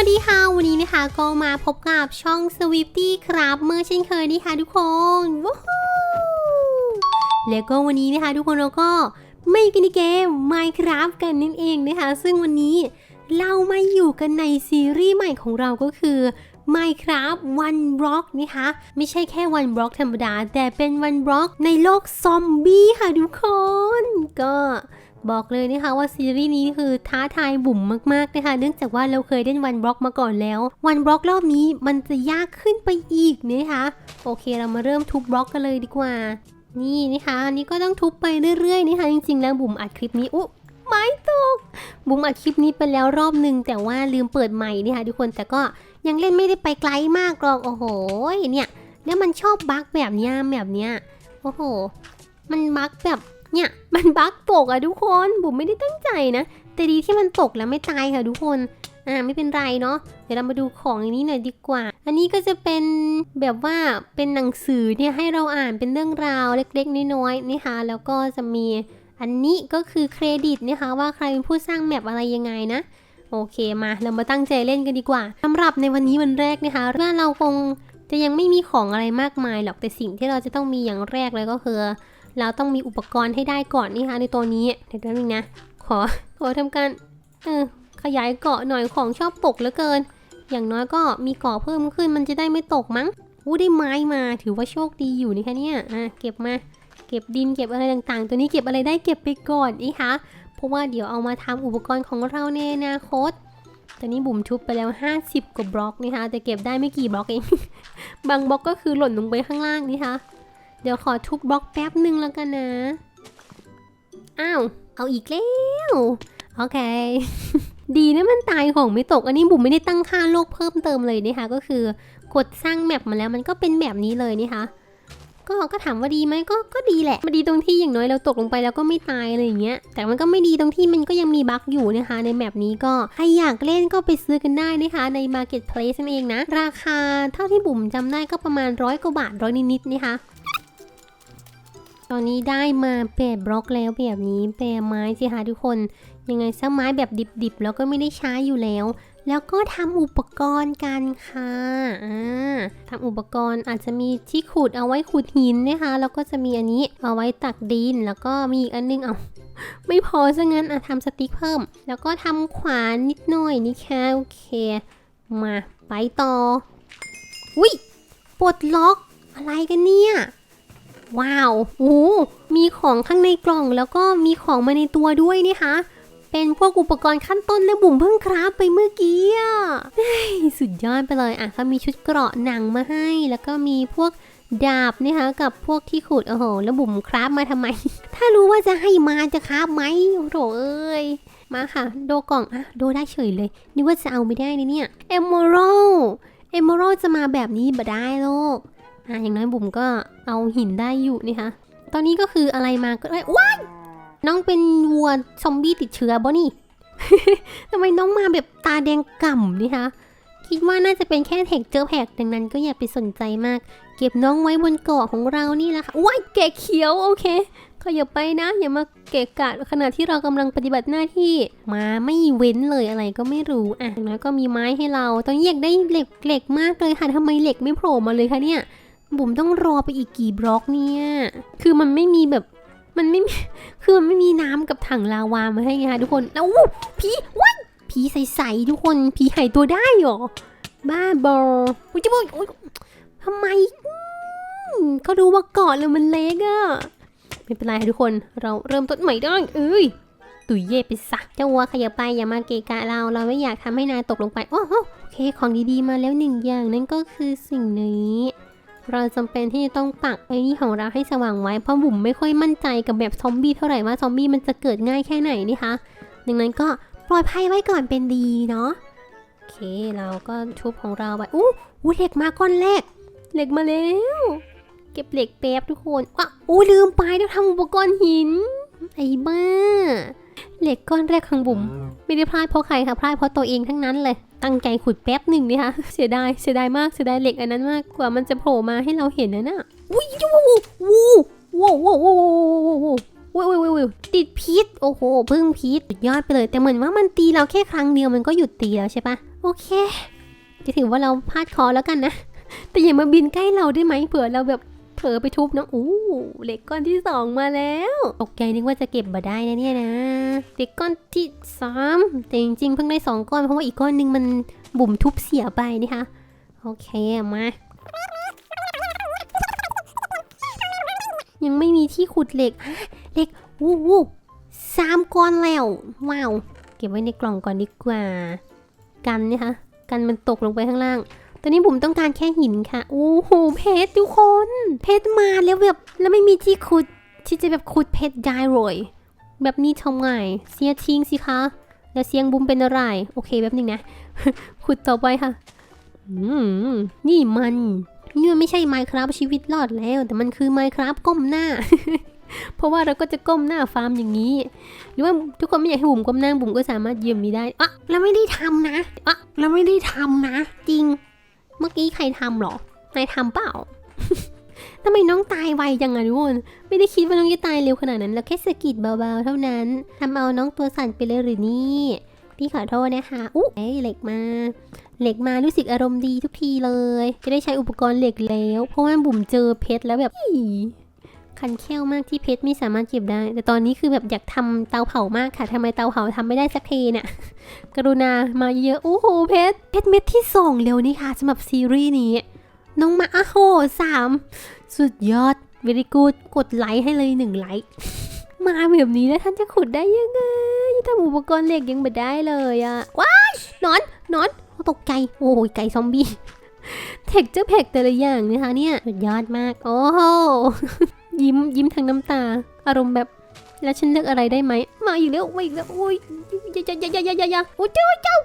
วัสดีค่ะ วันนี้นะคะก็มาพบกับช่อง Swifty ครับเมื่อเช่นเคยนี่ค่ะทุกคนวู้ฮู้แล้วก็วันนี้นะคะทุกคนเราก็ไม่กันในเกม Minecraft กันนั่นเองนะคะ ซึ่งวันนี้เรามาอยู่กันในซีรีส์ใหม่ของเราก็คือ Minecraft One Block นะคะ ไม่ใช่แค่ One Block ธรรมดา แต่เป็น One Block ในโลกซอมบี้ค่ะทุกคน ก็ บอกเลยนะคะว่าซีรีส์นี้คือท้าทายบุ๋มมากๆนะคะเนื่องจากว่าเราเคยเล่น One Block มาก่อนแล้ว One Block รอบนี้มันจะยากขึ้นไปอีกนะคะโอเคเรามาเริ่มทุบบล็อกกันเลยดีกว่า นี่นะคะอันนี้ก็ต้องทุบไปเรื่อยๆนะคะจริงๆแล้วบุ๋มอัดคลิปนี้อุ๊ไม้ตกบุ๋มอัดคลิปนี้ไปแล้วรอบหนึ่งแต่ว่าลืมเปิดใหม่นี่ค่ะทุกคนแต่ก็ยังเล่นไม่ได้ไปไกลมากหรอกโอ้โหเนี่ยแล้วมันชอบบั๊กแบบนี้แบบเนี้ยโอ้โห มันบั๊กแบบ เนี่ยมันบั๊กตกอะทุกคนบุ๋มไม่ได้ตั้งใจนะ แต่ดีที่มันตกแล้วไม่ตายค่ะทุกคนอ่าไม่เป็นไรเนาะเดี๋ยวเรามาดูของอันนี้หน่อยดีกว่า อันนี้ก็จะเป็นแบบว่าเป็นหนังสือเนี่ยให้เราอ่านเป็นเรื่องราวเล็กๆน้อยๆนะคะแล้วก็จะมีอันนี้ก็คือเครดิตนะคะว่าใครเป็นผู้สร้างแมปอะไรยังไงนะโอเคมาเรามาตั้งใจเล่นกันดีกว่าสำหรับในวันนี้วันแรกนะคะว่าเราคงจะยังไม่มีของอะไรมากมายหรอกแต่สิ่งที่เราจะต้องมีอย่างแรกเลยก็คือ เราต้องมีอุปกรณ์ให้ได้ก่อนนี่ค่ะในตัวนี้เดี๋ยวแป๊บนึงนะ ขอขอทำการเออขยายเกาะหน่อยของชอบตกเหลือเกิน อย่างน้อยก็มีเกาะเพิ่มขึ้นมันจะได้ไม่ตกมั้งอู้ได้ไม้มาถือว่าโชคดีอยู่นี่คะเนี่ยอะเก็บมาเก็บดินเก็บอะไรต่างๆ ตัวนี้เก็บอะไรได้เก็บไปก่อนนี่คะเพราะว่าเดี๋ยวเอามาทำอุปกรณ์ของเราในอนาคตตอนนี้บุ๋มทุบไปแล้ว 50 กว่าบล็อกนะคะแต่เก็บได้ไม่กี่บล็อกเอง บางบล็อกก็คือหล่นลงไปข้างล่างนี่คะ เดี๋ยวขอทุบบล็อกแป๊บหนึ่งแล้วกันนะ อ้าว เอาอีกแล้ว โอเค ดีนะมันตายของไม่ตก อันนี้บุ๋มไม่ได้ตั้งค่าโลกเพิ่มเติมเลยนะคะ ก็คือกดสร้างแมปมาแล้วมันก็เป็นแบบนี้เลยนี่คะก็ก็ถามว่าดีไหมก็ก็ดีแหละ มันดีตรงที่อย่างน้อยเราตกลงไปแล้วก็ไม่ตายอะไรอย่างเงี้ย แต่มันก็ไม่ดีตรงที่มันก็ยังมีบั๊กอยู่นะคะ ในแมปนี้ก็ใครอยากเล่นก็ไปซื้อกันได้นะคะ ใน Marketplace นั่นเองนะ ราคาเท่าที่บุ๋มจำได้ก็ประมาณร้อยกว่าบาทร้อยนิดๆนะคะ ตอนนี้ได้มาแปดบล็อกแล้วแบบนี้แปรไม้สิคะทุกคน ยังไงซะไม้แบบดิบๆ แล้วก็ไม่ได้ใช้อยู่แล้ว แล้วก็ทำอุปกรณ์กันค่ะอ่าทำอุปกรณ์อาจจะมีที่ขุดเอาไว้ขุดหินนะคะ แล้วก็จะมีอันนี้เอาไว้ตักดิน แล้วก็มีอีกอันนึงเอาไม่พอซะงั้นอะทำสติ๊กเพิ่ม แล้วก็ทำขวานนิดหน่อยนี่ค่ะโอเค มาไปต่ออุ้ยปลดล็อกอะไรกันเนี่ย ว้าวโอ้มีของข้างในกล่องแล้วก็มีของมาในตัวด้วยนี่คะ เป็นพวกอุปกรณ์ขั้นต้นและบุ๋มเพิ่งคราฟไปเมื่อกี้อะสุดยอดไปเลยอะเขามีชุดเกราะหนังมาให้ แล้วก็มีพวกดาบนะคะกับพวกที่ขุดโอ้โหแล้วบุ๋มคราฟมาทำไม ถ้ารู้ว่าจะให้มาจะคราฟไหมโอ้โหเอ้ยมาค่ะ โดกล่องอะโดได้เฉยเลยนี่ว่าจะเอาไม่ได้นะเนี่ยเอม r ร l เอม r ร l จะมาแบบนี้บ่ได้โลก อะอย่างน้อยบุ๋มก็เอาหินได้อยู่นี่คะตอนนี้ก็คืออะไรมาก็ได้ว้ายน้องเป็นวัวซอมบี้ติดเชื้อบ่นี่ทำไมน้องมาแบบตาแดงก่ำนี่คะคิดว่าน่าจะเป็นแค่เทคเจอแพกดังนั้นก็อย่าไปสนใจมาก เก็บน้องไว้บนเกาะของเรานี่แหละค่ะว้ายแกเขียวโอเคขยับไปนะ อย่ามาเกะกะขณะที่เรากำลังปฏิบัติหน้าที่มาไม่เว้นเลยอะไรก็ไม่รู้อะอย่างน้อยก็มีไม้ให้เราตอนนี้อยากได้เหล็กเหล็กมากเลยค่ะทำไมเหล็กไม่โผล่มาเลยคะเนี่ย บุ๋มต้องรอไปอีกกี่บล็อกเนี่ย คือมันไม่มีแบบมันไม่มีคือมันไม่มีน้ำกับถังลาวามาให้ไงคะทุกคนแล้วผีว้ายผีใสๆทุกคนผีหายตัวได้เหรอ บ้าบออุ้ยจะบอกอุ๊ยทำไมเขาดูว่าเกาะเลยมันเล็กอะไม่เป็นไรทุกคน เราเริ่มต้นใหม่ได้เอ้ยตุยเย่ไปซะเจ้าวัวขยับไปอย่ามาเกะกะเรา เราไม่อยากทำให้นายตกลงไปโอ้โหโอเคของดีๆมาแล้วหนึ่งอย่างนั่นก็คือสิ่งนี้ เราจำเป็นที่จะต้องปักไอ้นี่ของเราให้สว่างไว้เพราะบุ๋มไม่ค่อยมั่นใจกับแบบซอมบี้เท่าไหร่ว่าซอมบี้มันจะเกิดง่ายแค่ไหนนี่คะ ดังนั้นก็ปลอดภัยไว้ก่อนเป็นดีเนาะโอเคเราก็ทุบของเราไปอู้อู้เหล็กมาก้อนแรกเหล็กมาแล้ว เก็บเหล็กแป๊บทุกคนว้าอู้ลืมไปต้องทำอุปกรณ์หินไอ้บ้า เหล็กก้อนแรกของบุ๋มไม่ได้พลาดเพราะใครค่ะพลาดเพราะตัวเองทั้งนั้นเลย ตั้งใจขุดแป๊บหนึ่งนี่ค่ะเสียดายเสียดายมากเสียดายเหล็กอันนั้นมากกว่ามันจะโผล่มาให้เราเห็นนะน่ะวิววูว้าวว้าวว้าวว้าวว้าวว้าวติดพิษโอ้โหพึ่งพิษสุดยอดไปเลย แต่เหมือนว่ามันตีเราแค่ครั้งเดียวมันก็หยุดตีแล้วใช่ปะโอเค จะถือว่าเราพลาดคอแล้วกันนะแต่อย่ามาบินใกล้เราได้ไหมเผื่อเราแบบ เผลอไปทุบนะอู้เหล็กก้อนที่สองมาแล้วตกใจนึกว่าจะเก็บมาได้นะเนี่ยนะเหล็กก้อนที่สามแต่จริงๆเพิ่งได้สองก้อนเพราะว่าอีกก้อนหนึงมันบุ่มทุบเสียไปนะคะโอเคมายังไม่มีที่ขุดเหล็กเหล็กวู้วู้สามก้อนแล้วว้าวเก็บไว้ในกล่องก่อนดีกว่า กันนะคะกันมันตกลงไปข้างล่าง ตอนนี้ผมต้องการแค่หินค่ะ โอ้โห เพชรทุกคน เพชรมาแล้วแบบ แล้วไม่มีที่ขุด ที่จะแบบขุดเพชรได้เลยแบบนี้ทำไง เสียทิ้งสิคะ แล้วเสียงบุ้มเป็นอะไร โอเคแบบนึงนะ ขุดต่อไปค่ะอืมนี่มัน นี่มันไม่ใช่ Minecraft ชีวิตรอดแล้ว แต่มันคือ Minecraft ก้มหน้า เพราะว่าเราก็จะก้มหน้าฟาร์มอย่างนี้ หรือว่าทุกคนไม่อยากให้บุ๋มก้มหน้าบุ๋มก็สามารถยืมนี้ได้อะเราไม่ได้ทำนะอะเราไม่ได้ทำนะ จริง เมื่อกี้ใครทำหรอ นายทำเปล่าทำไมน้องตายไวจังอะทุกคน ไม่ได้คิดว่าน้องจะตายเร็วขนาดนั้น เราแค่สะกิดเบาๆเท่านั้น ทำเอาน้องตัวสั่นไปเลยหรือนี่ พี่ขอโทษนะคะอุ๊ยเหล็กมา เหล็กมารู้สึกอารมณ์ดีทุกทีเลย จะได้ใช้อุปกรณ์เหล็กแล้ว เพราะว่าบุ๋มเจอเพชรแล้วแบบ คันแค้วมากที่เพชรไม่สามารถเก็บได้ แต่ตอนนี้คือแบบอยากทำเตาเผามากค่ะทำไมเตาเผาทำไม่ได้สักทีเนี่ย กรุณามาเยอะโอ้โหเพชรเพชรเม็ดที่สองเร็วนี่ค่ะสำหรับซีรีส์นี้ น้องมาอ้โหสามสุดยอด very good กดไลค์ให้เลยหนึ่งไลค์มาแบบนี้แล้วท่านจะขุดได้ยังไงทำอุปกรณ์เหล็กยังไม่ได้เลยอะว้ายนอนนอนตกใจโอ้ยไก่ซอมบี้เทคเจอร์แพกแต่ละอย่างนะคะเนี่ยสุดยอดมาก โอ้โห ยิ้มยิ้มทั้งน้ำตา อารมณ์แบบ แล้วฉันเลือกอะไรได้ไหมมาอีกแล้วมาอีกแล้วโอ้ยอย่าอย่าอย่าอย่าอย่าอย่าโอ้ยเจ้าเจ้า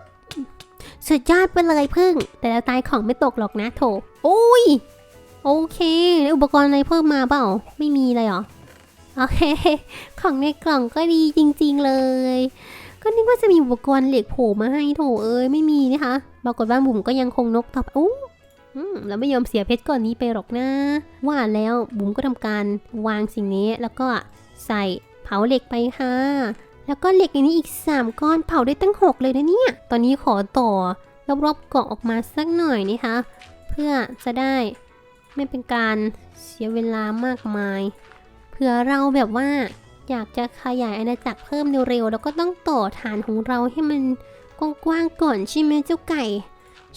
สุดยอดไปเลยพึ่ง แต่ละตายของไม่ตกหรอกนะโถโอ้ยโอเคแล้วอุปกรณ์อะไรเพิ่มมาเปล่า ไม่มีเลยเหรอ โอเค ของในกล่องก็ดีจริง ๆ เลย ก็นึกว่าจะมีอุปกรณ์เหล็กโผล่มาให้โถเอ้ยไม่มีนะคะ ปรากฏว่าบุ๋มก็ยังคงนกต่อไปอู้ เราไม่ยอมเสียเพชรก่อนนี้ไปหรอกนะ ว่าแล้วบุ๋มก็ทำการวางสิ่งนี้แล้วก็ใส่เผาเหล็กไปค่ะ แล้วก็เหล็กอันนี้อีก 3 ก้อนเผาได้ตั้ง 6 เลยนะเนี่ย ตอนนี้ขอต่อรอบๆเกาะออกมาสักหน่อยนะคะ เพื่อจะได้ไม่เป็นการเสียเวลามากมายเผื่อเราแบบว่าอยากจะขยายอาณาจักรเพิ่มเร็วๆแล้วก็ต้องต่อฐานของเราให้มันกว้างๆก่อนใช่ไหมเจ้าไก่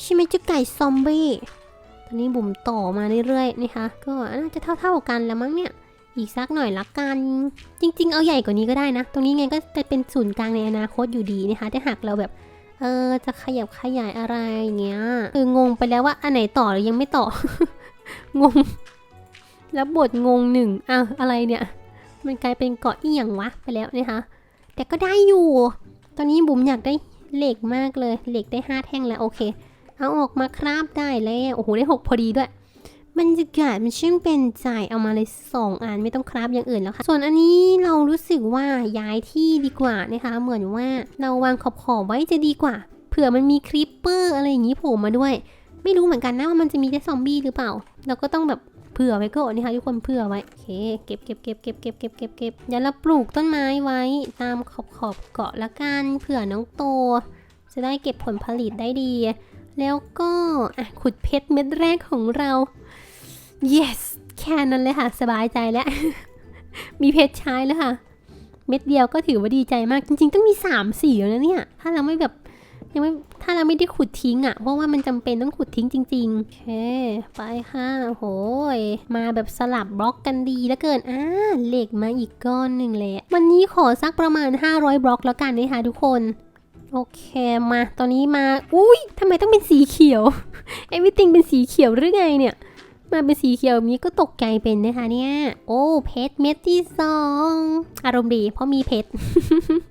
ใช่ไหมเจ้าไก่ซอมบี้ ตอนนี้บุ๋มต่อมาเรื่อยๆนะคะ ก็น่าจะเท่าๆกันแล้วมั้งเนี่ย อีกสักหน่อยละกัน จริง ๆ เอาใหญ่กว่านี้ก็ได้นะ ตรงนี้ไงก็จะเป็นศูนย์กลางในอนาคตอยู่ดีนะคะถ้าหากเราแบบ เออจะขยับขยายอะไรอย่างเงี้ย คืองงไปแล้วว่าอันไหนต่อหรือยังไม่ต่อ งง แล้วบทงงหนึ่งอ้าวอะไรเนี่ย มันกลายเป็นเกาะอีหยังวะไปแล้วนะคะ แต่ก็ได้อยู่ ตอนนี้บุ๋มอยากได้เหล็กมากเลย เหล็กได้ห้าแท่งแล้วโอเค เอาออกมาคราบได้แล้ว โอ้โห ได้หกพอดีด้วยบรรยากาศมันช่างเป็นใจเอามาเลยสองอันไม่ต้องคราบอย่างอื่นแล้วค่ะ ส่วนอันนี้เรารู้สึกว่าย้ายที่ดีกว่านะคะ เหมือนว่าเราวางขอบขอบๆไว้จะดีกว่าเผื่อมันมีคริปเปอร์อะไรอย่างนี้โผล่มาด้วย ไม่รู้เหมือนกันนะว่ามันจะมีแต่ซอมบี้หรือเปล่า เราก็ต้องแบบเผื่อไว้ก่อนนะคะทุกคนเผื่อไว้โอเคเก็บเก็บเก็บเก็บเก็บเก็บเก็บเก็บเดี๋ยวเราปลูกต้นไม้ไว้ตามขอบขอบเกาะละกันเผื่อน้องโต จะได้เก็บผลผลิตได้ดี แล้วก็ขุดเพชรเม็ดแรกของเรา yes แค่นั้นเลยค่ะ สบายใจแล้ว มีเพชรใช้แล้วค่ะ เม็ดเดียวก็ถือว่าดีใจมาก จริง ๆ ต้องมี3ามสี่แล้วนะเนี่ย ถ้าเราไม่แบบยังไม่ถ้าเราไม่ได้ขุดทิ้งอะ่ะ เพราะว่ามันจำเป็นต้องขุดทิ้งจริงๆโอเค ไปค่ะโหย มาแบบสลับบล็อกกันดีแล้วเกิน อ่า เหล็กมาอีกก้อนหนึ่งเลย วันนี้ขอสักประมาณ 500 บล็อกแล้วกันนะคะทุกคน โอเคมาตอนนี้มา อุ้ยทำไมต้องเป็นสีเขียวเอวิติงเป็นสีเขียวหรือไงเนี่ย มาเป็นสีเขียวนี้ก็ตกใจเป็นนะคะเนี่ย โอ้เพชรเม็ดที่สองอารมณ์ดีเพราะมีเพชร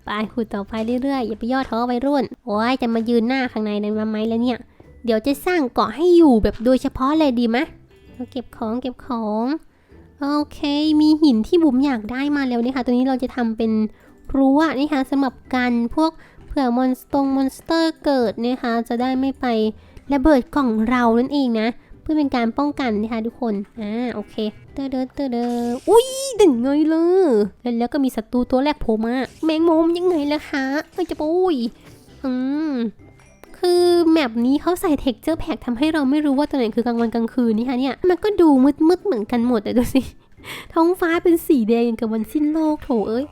ไปขุดต่อไปเรื่อยๆ อย่าไปย่อท้อไปรุ่น โอ้ยจะมายืนหน้าข้างในนั้นมาไหมแล้วเนี่ย เดี๋ยวจะสร้างเกาะให้อยู่แบบโดยเฉพาะเลยดีไหมเราเก็บของเก็บของโอเค มีหินที่บุ๋มอยากได้มาแล้วนะคะตัวนี้เราจะทำเป็นรั้วนะคะสำหรับกันพวก ผื่อมอนสตงมอนสเตอร์เกิดนะคะจะได้ไม่ไประเบิดกล่องเรานั่นเองนะ เพื่อเป็นการป้องกันนะคะทุกคนอ่าโอเคเตอเดอเตอเดออุ้ยดึงไงเลยแล้วแล้วก็มีศัตรูตัวแรกโผล่มาแมงมุมยังไงล่ะคะเอ้ยจะปุ้ยอืมคือแมปนี้เขาใส่เท็กเจอร์แพ็กทำให้เราไม่รู้ว่าตัวไหนคือกลางวันกลางคืนนี่คะเนี่ยมันก็ดูมืดๆเหมือนกันหมดเลยดูสิท้องฟ้าเป็นสีแดงอย่างกับวันสิ้นโลกโถเอ้ย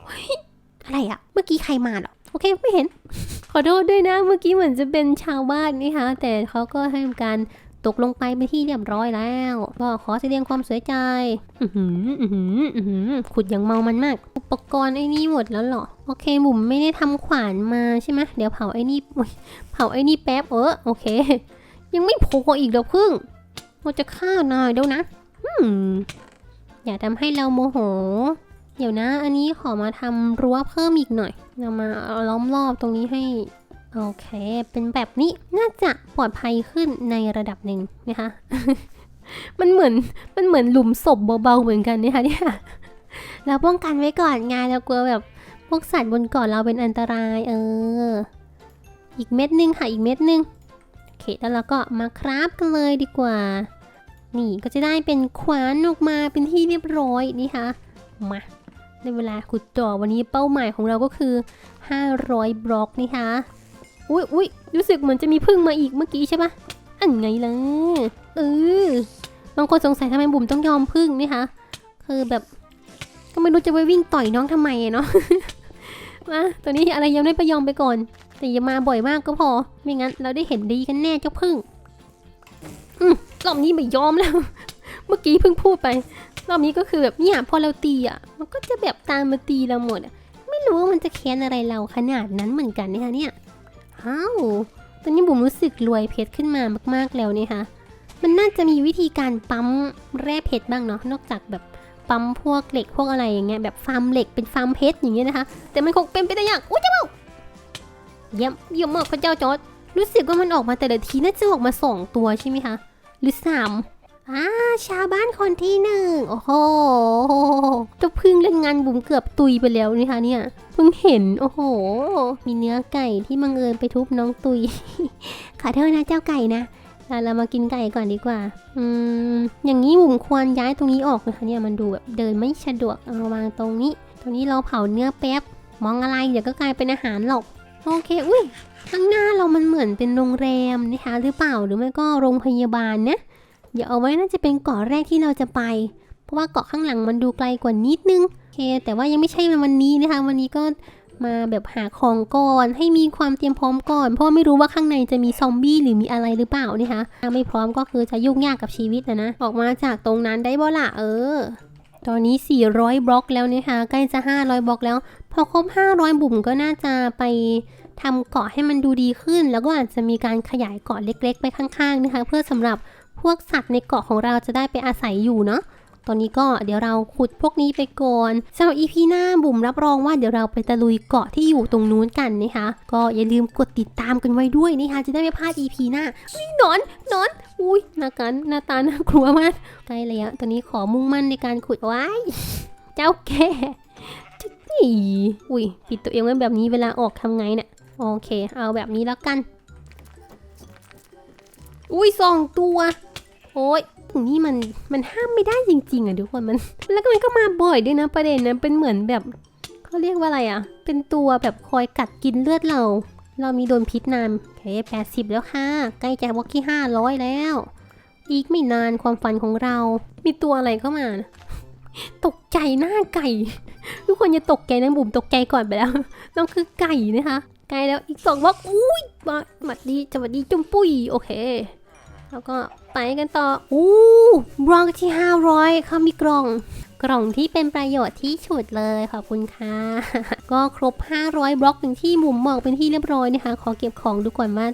อะไรอะเมื่อกี้ใครมาหรอโอเคไม่เห็น ขอโทษด้วยนะ เมื่อกี้เหมือนจะเป็นชาวบ้านนี่คะแต่เขาก็ให้การตกลงไปเป็นที่เรียบร้อยแล้วก็ขอแสดงความเสียใจ อือหือ อือหือ อือหือ ขุดอย่างเมามันมาก อุปกรณ์ไอ้นี่หมดแล้วเหรอ โอเคบุ๋มไม่ได้ทำขวานมาใช่ไหมเดี๋ยวเผาไอ้นี่ เผาไอ้นี่แป๊บเออ โอเค ยังไม่โผล่อีกเดี๋ยวพึ่ง เราจะฆ่านายเดี๋ยวนะ อืมอย่าทำให้เราโมโห เดี๋ยวนะ อันนี้ขอมาทำรั้วเพิ่มอีกหน่อยเรามาล้อมรอบตรงนี้ให้โอเค เป็นแบบนี้น่าจะปลอดภัยขึ้นในระดับหนึ่งนะคะ มันเหมือน มันเหมือนหลุมศพเบาๆเหมือนกันนะคะเนี่ย เราป้องกันไว้ก่อนไงเรากลัวแบบพวกสัตว์บนเกาะเราเป็นอันตราย เออ อีกเม็ดนึงค่ะ อีกเม็ดนึงโอเค แล้วเราก็มาคราฟกันเลยดีกว่า นี่ก็จะได้เป็นขวานออกมาเป็นที่เรียบร้อยนี่ค่ะ มา ในเวลาขุดต่อวันนี้เป้าหมายของเราก็คือ 500 บล็อกนี่ค่ะอุ้ยอุ้ยรู้สึกเหมือนจะมีพึ่งมาอีกเมื่อกี้ใช่ปะอันไงล่ะเออบางคนสงสัยทำไมบุ๋มต้องยอมพึ่งนี่คะคือแบบ ก็ไม่รู้จะไปวิ่งต่อยน้องทำไมเนาะมาตัวนี้อะไรยังไม่ไปยอมไปก่อน แต่อย่ามาบ่อยมากก็พอ ไม่งั้นเราได้เห็นดีกันแน่เจ้าพึ่งอืมรอบนี้ไม่ยอมแล้ว เมื่อกี้เพิ่งพูดไป รอบนี้ก็คือแบบเนี่ยพอเราตีอะ มันก็จะแบบตามมาตีเราหมดอะไม่รู้ว่ามันจะแค้นอะไรเราขนาดนั้นเหมือนกันนะคะเนี่ยอ้าวตอนนี้บุ๋มรู้สึกรวยเพชรขึ้นมามาก ๆแล้วเนี่ยค่ะมันน่าจะมีวิธีการปั๊มแร่เพชรบ้างเนาะ นอกจากแบบปั๊มพวกเหล็กพวกอะไรอย่างเงี้ยแบบฟาร์มเหล็กเป็นฟาร์มเพชรอย่างเงี้ยนะคะ แต่มันคงเป็นไปได้ยากอุ้ยเจ้าเบ้าเยี่ยมเยี่ยมมากพระเจ้าจอร์ดรู้สึกว่ามันออกมาแต่ละทีน่าจะออกมาสองตัวใช่ไหมคะ หรือสาม อ่าชาวบ้านคนที่หนึ่งโอ้โหเจ้าพึ่งเล่นงานบุ๋มเกือบตุยไปแล้วนี่คะเนี่ยเพิ่งเห็น โอ้โห มีเนื้อไก่ที่บังเอิญไปทุบน้องตุย ขอโทษนะเจ้าไก่นะเราเรามากินไก่ก่อนดีกว่า อืม อย่างนี้บุ๋มควรย้ายตรงนี้ออกนะคะเนี่ยมันดูแบบเดินไม่สะดวกเอาวางตรงนี้ ตรงนี้เราเผาเนื้อแป๊บ มองอะไรเดี๋ยวก็กลายเป็นอาหารหรอก โอเค อุ้ยข้างหน้าเรามันเหมือนเป็นโรงแรมนะคะหรือเปล่าหรือไม่ก็โรงพยาบาลนะ เดี๋ยวเอาไว้น่าจะเป็นเกาะแรกที่เราจะไป เพราะว่าเกาะข้างหลังมันดูไกลกว่านิดนึงโอเค แต่ว่ายังไม่ใช่วันนี้นะคะ วันนี้ก็มาแบบหาของก่อนให้มีความเตรียมพร้อมก่อน เพราะไม่รู้ว่าข้างในจะมีซอมบี้หรือมีอะไรหรือเปล่านะคะถ้าไม่พร้อมก็คือจะยุ่งยากกับชีวิตนะนะ ออกมาจากตรงนั้นได้บ่ละเออ ตอนนี้ 400 บล็อกแล้วนะคะใกล้จะ 500 บล็อกแล้ว พอครบ 500 บุ่มก็น่าจะไปทำเกาะให้มันดูดีขึ้น แล้วก็อาจจะมีการขยายเกาะเล็ก ๆ ไปข้างๆนะคะ เพื่อสำหรับ พวกสัตว์ในเกาะของเราจะได้ไปอาศัยอยู่เนาะตอนนี้ก็เดี๋ยวเราขุดพวกนี้ไปก่อนสำหรับ EP หน้าบุ๋มรับรองว่าเดี๋ยวเราไปตะลุยเกาะที่อยู่ตรงนู้นกันนะคะ ก็อย่าลืมกดติดตามกันไว้ด้วยนะคะจะได้ไม่พลาด EP หน้าอุ้ยนอนนอนอุ้ยหน้ากันหน้าตาน่ากลัวมากใกล้แล้วตอนนี้ขอมุ่งมั่นในการขุดไว้ เจ้าแก่จะหนีอุ้ยปิดตัวเองไว้แบบนี้เวลาออกทำไงเนี่ยโอเค เอาแบบนี้แล้วกัน อุ้ยสองตัว โอ้ยถึงนี่มันมันห้ามไม่ได้จริงๆอะทุกคนมัน แล้วก็มันก็มาบ่อยด้วยนะประเด็นนะเป็นเหมือนแบบเขาเรียกว่าอะไรอะ เป็นตัวแบบคอยกัดกินเลือดเรา เรามีโดนพิษนานโอเคแปดสิบแล้วค่ะ ใกล้จะวอกที่ห้าร้อยแล้ว อีกไม่นานความฝันของเรา มีตัวอะไรเข้ามา ตกใจหน้าไก่ ทุกคนอย่าตกใจนะบุ๋มตกใจก่อนไปแล้วน้องคือไก่นะคะ ไก่แล้วอีกสองบล็อกอุ้ยมาสวัสดีสวัสดีจุ้มปุ้ยโอเค แล้วก็ไปกันต่ออู้บล็อกที่ 500เขามีกล่อง กล่องที่เป็นประโยชน์ที่สุดเลยขอบคุณค่ะ ก็ครบ 500 บล็อกอย่างที่มุมมองเป็นที่เรียบร้อยนะคะ ขอเก็บของดูก่อนว่า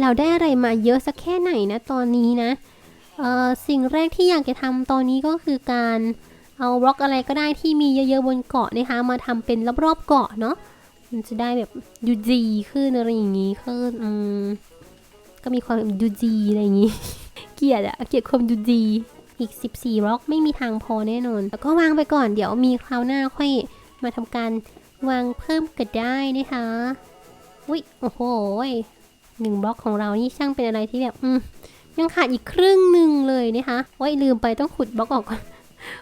เราได้อะไรมาเยอะสักแค่ไหนนะตอนนี้นะเอ่อสิ่งแรกที่อยากจะทำตอนนี้ก็คือการเอาบล็อกอะไรก็ได้ที่มีเยอะๆบนเกาะนะคะมาทำเป็นรอบๆเกาะเนาะมันจะได้แบบดูดีขึ้นอะไรอย่างงี้ขึ้นอืม ก็มีความดูดีอะไรอย่างงี้ เกียดอะเกียดความดูดี อีก 14บล็อกไม่มีทางพอแน่นอนแล้วก็วางไปก่อนเดี๋ยวมีคราวหน้าค่อยมาทำการวางเพิ่มก็ได้นะคะอุ๊ยโอ้โหยหนึ่งบล็อกของเรานี่ช่างเป็นอะไรที่แบบอืมยังขาดอีกครึ่งหนึ่งเลยนะคะโอ้ยลืมไปต้องขุดบล็อกออกก่อน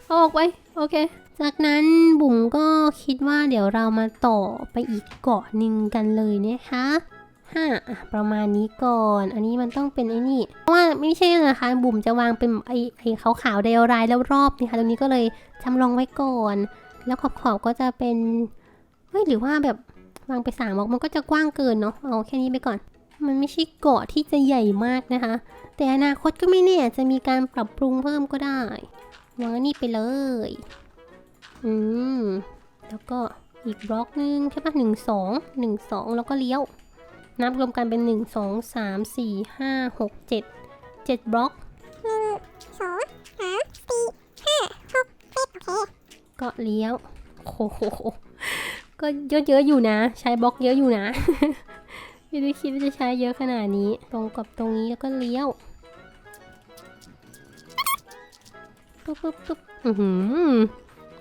เอาออกไปโอเค จากนั้นบุ๋มก็คิดว่าเดี๋ยวเรามาต่อไปอีกเกาะหนึ่งกันเลยนะคะ ห้าประมาณนี้ก่อน อันนี้มันต้องเป็นไอ้นี่เพราะว่าไม่ใช่นะคะ บุ๋มจะวางเป็นไอ้ไอ้ขาวๆเดียวรายแล้วรอบนี่ค่ะตรงนี้ก็เลยจำลองไว้ก่อน แล้วขอบๆก็จะเป็นเฮ้ยหรือว่าแบบวางไปสามบล็อกมันก็จะกว้างเกินเนาะเอาแค่นี้ไปก่อน มันไม่ใช่เกาะที่จะใหญ่มากนะคะ แต่อนาคตก็ไม่แน่จะมีการปรับปรุงเพิ่มก็ได้วางอันนี้ไปเลย อืมแล้วก็อีกบล็อกนึงใช่ปะหนึ่งสองหนึ่งสองแล้วก็เลี้ยว นับรวมกันเป็นหนึ่งสองสามสี่ห้าหกเจ็ดเจ็ดบล็อกหนึ่งสองสามสี่ห้าหกเจ็ดโอเค ก็เลี้ยวโอ้โหก็เยอะๆอยู่นะ ใช้บล็อกเยอะอยู่นะ ไม่ได้คิดว่าจะใช้เยอะขนาดนี้ ตรงกับตรงนี้แล้วก็เลี้ยวปุ๊บปุ๊บปุ๊บอือหือ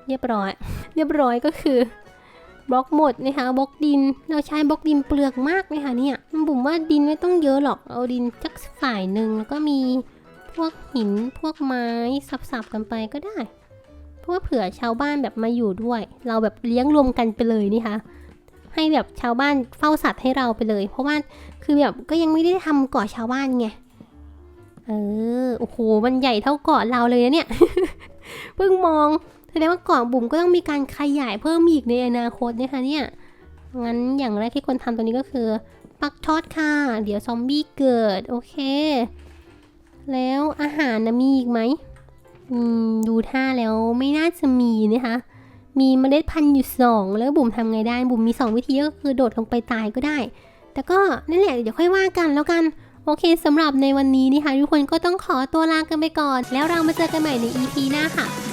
เรียบร้อย เรียบร้อยก็คือ บล็อกหมดนะคะบล็อกดิน เราใช้บล็อกดินเปลือกมากเลยค่ะเนี่ยบุ๋มว่าดินไม่ต้องเยอะหรอกเอาดินสักฝ่ายหนึ่งแล้วก็มีพวกหินพวกไม้สับๆกันไปก็ได้ เพราะว่าเผื่อชาวบ้านแบบมาอยู่ด้วย เราแบบเลี้ยงรวมกันไปเลยนี่คะให้แบบชาวบ้านเฝ้าสัตว์ให้เราไปเลย เพราะว่าคือแบบก็ยังไม่ได้ทำเกาะชาวบ้านไงเออโอ้โหมันใหญ่เท่าเกาะเราเลยนะเนี่ยเพิ่งมอง แสดงว่าเกาะบุ๋มก็ต้องมีการขยายเพิ่มอีกในอนาคตนะคะเนี่ย งั้นอย่างแรกที่ควรทำตัวนี้ก็คือ ปักทอดค่ะ เดี๋ยวซอมบี้เกิด โอเค แล้วอาหารนะมีอีกไหมอืมดูท่าแล้วไม่น่าจะมีนะคะ มีเมล็ดพันธุ์อยู่สองแล้วบุ๋มทำไงได้ บุ๋มมีสองวิธีก็คือโดดลงไปตายก็ได้ แต่ก็นั่นแหละเดี๋ยวค่อยว่ากันแล้วกันโอเคสำหรับในวันนี้นะคะทุกคนก็ต้องขอตัวลากันไปก่อน แล้วเรามาเจอกันใหม่ใน EP หน้าค่ะ